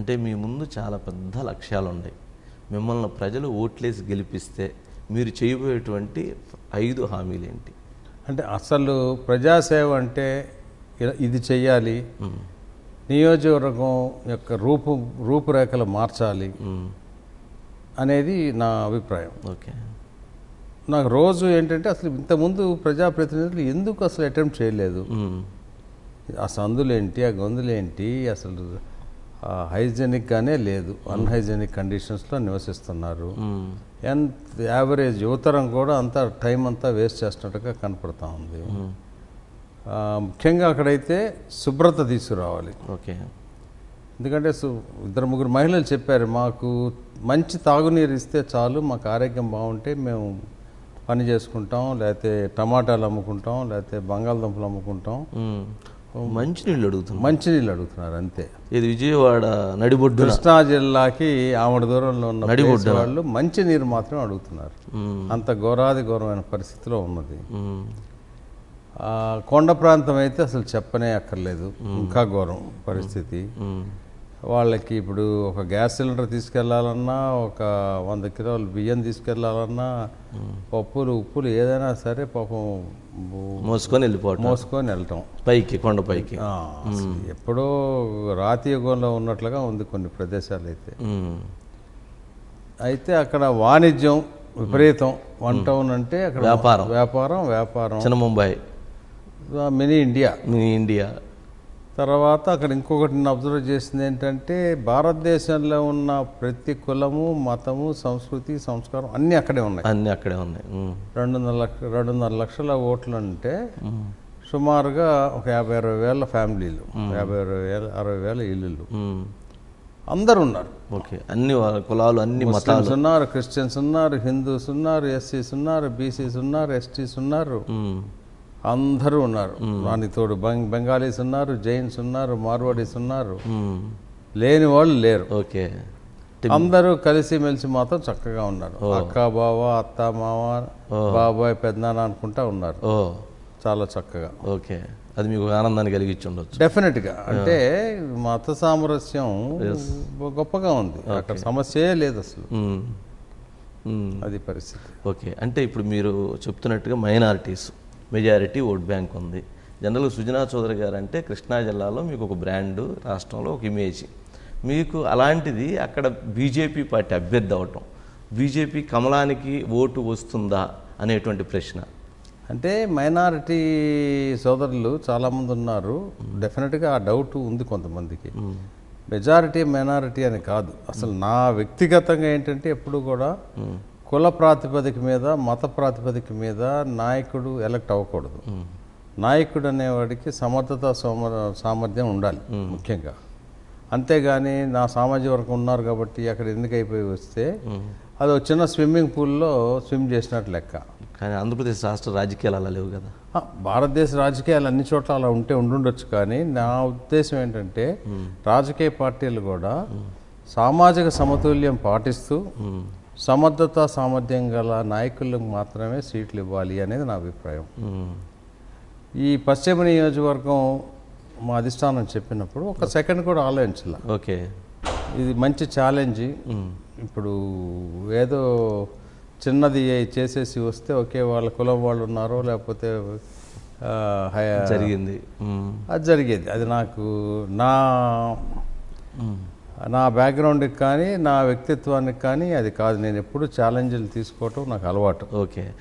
అంటే మీ ముందు చాలా పెద్ద లక్ష్యాలు ఉన్నాయి మిమ్మల్ని ప్రజలు ఓట్లేసి గెలిపిస్తే మీరు చేయబోయేటువంటి ఐదు హామీలు ఏంటి అంటే అసలు ప్రజాసేవ అంటే ఇది చెయ్యాలి. నియోజకవర్గం యొక్క రూపు రూపురేఖలు మార్చాలి. అనేది నా అభిప్రాయం. ఓకే. నాకు రోజు ఏంటంటే అసలు ఇంతకుముందు ప్రజాప్రతినిధులు ఎందుకు అసలు అటెంప్ట్ చేయలేదు. ఆ సందులేంటి ఆ గొంతులేంటి అసలు హైజెనిక్గానే లేదు. అన్హైజెనిక్ కండిషన్స్లో నివసిస్తున్నారు. ఎంత యావరేజ్ యువతరం కూడా అంతా టైం అంతా వేస్ట్ చేస్తున్నట్టుగా కనపడతా ఉంది. ముఖ్యంగా అక్కడైతే శుభ్రత తీసుకురావాలి. ఓకే. ఎందుకంటే ఇద్దరు ముగ్గురు మహిళలు చెప్పారు మాకు మంచి తాగునీరు ఇస్తే చాలు మాకు ఆరోగ్యం బాగుంటే మేము పని చేసుకుంటాం లేకపోతే టమాటాలు అమ్ముకుంటాం లేకపోతే బంగాళదుంపలు అమ్ముకుంటాం. మ్మ్. మంచి నీళ్ళు అడుగుతున్నాం మంచినీళ్ళు అడుగుతున్నారు అంతే. ఇది విజయవాడ నడిబొడ్డున. కృష్ణా జిల్లాకి ఆవిడ దూరంలో ఉన్న place వాళ్ళు మంచి నీరు మాత్రమే అడుగుతున్నారు. అంత ఘోరాది ఘోరమైన పరిస్థితిలో ఉన్నది. కొండ ప్రాంతం అయితే అసలు చెప్పనే అక్కర్లేదు. ఇంకా ఘోరం పరిస్థితి. వాళ్ళకి ఇప్పుడు ఒక గ్యాస్ సిలిండర్ తీసుకెళ్ళాలన్నా ఒక వంద కిలోలు బియ్యం తీసుకెళ్ళాలన్నా పప్పులు ఉప్పులు ఏదైనా సరే పాపం మోసుకొని వెళ్ళిపోవటం. మోసుకొని వెళ్ళటం. పైకి కొండ పైకి. ఎప్పుడో రాతి యుగంలో ఉన్నట్లుగా ఉంది కొన్ని ప్రదేశాలు అయితే. అయితే అక్కడ వాణిజ్యం విపరీతం. వన్ టౌన్ అంటే అక్కడ వ్యాపారం. వ్యాపారం వ్యాపారం. చిన్న ముంబై. Mini India. మీ ఇండియా. తర్వాత అక్కడ ఇంకొకటి నేను అబ్జర్వ్ చేసింది ఏంటంటే భారతదేశంలో ఉన్న ప్రతి కులము మతము సంస్కృతి సంస్కారం అన్నీ అక్కడే ఉన్నాయి అన్నీ అక్కడే ఉన్నాయి. రెండున్నర లక్ష రెండున్నర లక్షల ఓట్లు అంటే. సుమారుగా ఒక యాభై అరవై వేల ఫ్యామిలీలు యాభై అరవై వేల అరవై వేల ఇల్లులు. అందరు ఉన్నారు ఓకే అన్ని కులాలు అన్ని మతాలు ముస్లిమ్స్ ఉన్నారు క్రిస్టియన్స్ ఉన్నారు హిందూస్ ఉన్నారు ఎస్సీస్ ఉన్నారు బీసీస్ ఉన్నారు ఎస్టీస్ ఉన్నారు. అందరూ ఉన్నారు. దానికి తోడు బెంగ్ బెంగాలీస్ ఉన్నారు జైన్స్ ఉన్నారు మార్వాడీస్ ఉన్నారు. లేని వాళ్ళు లేరు. ఓకే. అందరూ కలిసి మెలిసి మాత్రం చక్కగా ఉన్నారు. అక్క బావ అత్త మావ బాబాయ్ పెద్దనాన్న అనుకుంటా ఉన్నారు. చాలా చక్కగా. ఓకే. అది మీకు ఆనందాన్ని కలిగించి ఉండొచ్చు. డెఫినెట్గా. అంటే మత సామరస్యం గొప్పగా ఉంది. అక్కడ సమస్యే లేదు అసలు. అది పరిస్థితి. ఓకే. అంటే ఇప్పుడు మీరు చెప్తున్నట్టుగా మైనారిటీస్. మెజారిటీ ఓట్ బ్యాంక్ ఉంది. జనరల్గా సుజనా చౌదరి గారు అంటే కృష్ణా జిల్లాలో మీకు ఒక బ్రాండ్ రాష్ట్రంలో ఒక ఇమేజ్. మీకు అలాంటిది అక్కడ బీజేపీ పార్టీ అభ్యర్థి అవటం. బీజేపీ కమలానికి ఓటు వస్తుందా అనేటువంటి ప్రశ్న. అంటే మైనారిటీ సోదరులు చాలామంది ఉన్నారు. డెఫినెట్గా ఆ డౌట్ ఉంది కొంతమందికి. మెజారిటీ మైనారిటీ అని కాదు. అసలు నా వ్యక్తిగతంగా ఏంటంటే ఎప్పుడు కూడా కుల ప్రాతిపదిక మీద మత ప్రాతిపదిక మీద నాయకుడు ఎలక్ట్ అవ్వకూడదు. నాయకుడు అనేవాడికి సమర్థత సోమ సామర్థ్యం ఉండాలి ముఖ్యంగా. అంతేగాని నా సామాజిక వర్గం ఉన్నారు కాబట్టి అక్కడ ఎందుకు అయిపోయి వస్తే అది ఒక చిన్న స్విమ్మింగ్ పూల్లో స్విమ్ చేసినట్టు లెక్క. కానీ ఆంధ్రప్రదేశ్ రాష్ట్ర రాజకీయాలు అలా లేవు కదా. భారతదేశ రాజకీయాలు అన్ని చోట్ల అలా ఉంటే ఉండుండొచ్చు కానీ నా ఉద్దేశం ఏంటంటే రాజకీయ పార్టీలు కూడా సామాజిక సమతుల్యం పాటిస్తూ. సమర్థత సామర్థ్యం గల నాయకులకు మాత్రమే సీట్లు ఇవ్వాలి అనేది నా అభిప్రాయం. ఈ పశ్చిమ నియోజకవర్గం మా అధిష్టానం చెప్పినప్పుడు ఒక సెకండ్ కూడా ఆలోచించాల. ఓకే. ఇది మంచి ఛాలెంజ్. ఇప్పుడు ఏదో చిన్నది చేసేసి వస్తే ఒకే వాళ్ళ కులం వాళ్ళు ఉన్నారో లేకపోతే జరిగింది. అది జరిగేది. అది నాకు నా. నా బ్యాక్గ్రౌండ్కి కానీ నా వ్యక్తిత్వానికి కానీ అది కాదు. నేను ఎప్పుడు ఛాలెంజ్లు తీసుకోవటం నాకు అలవాటు. ఓకే.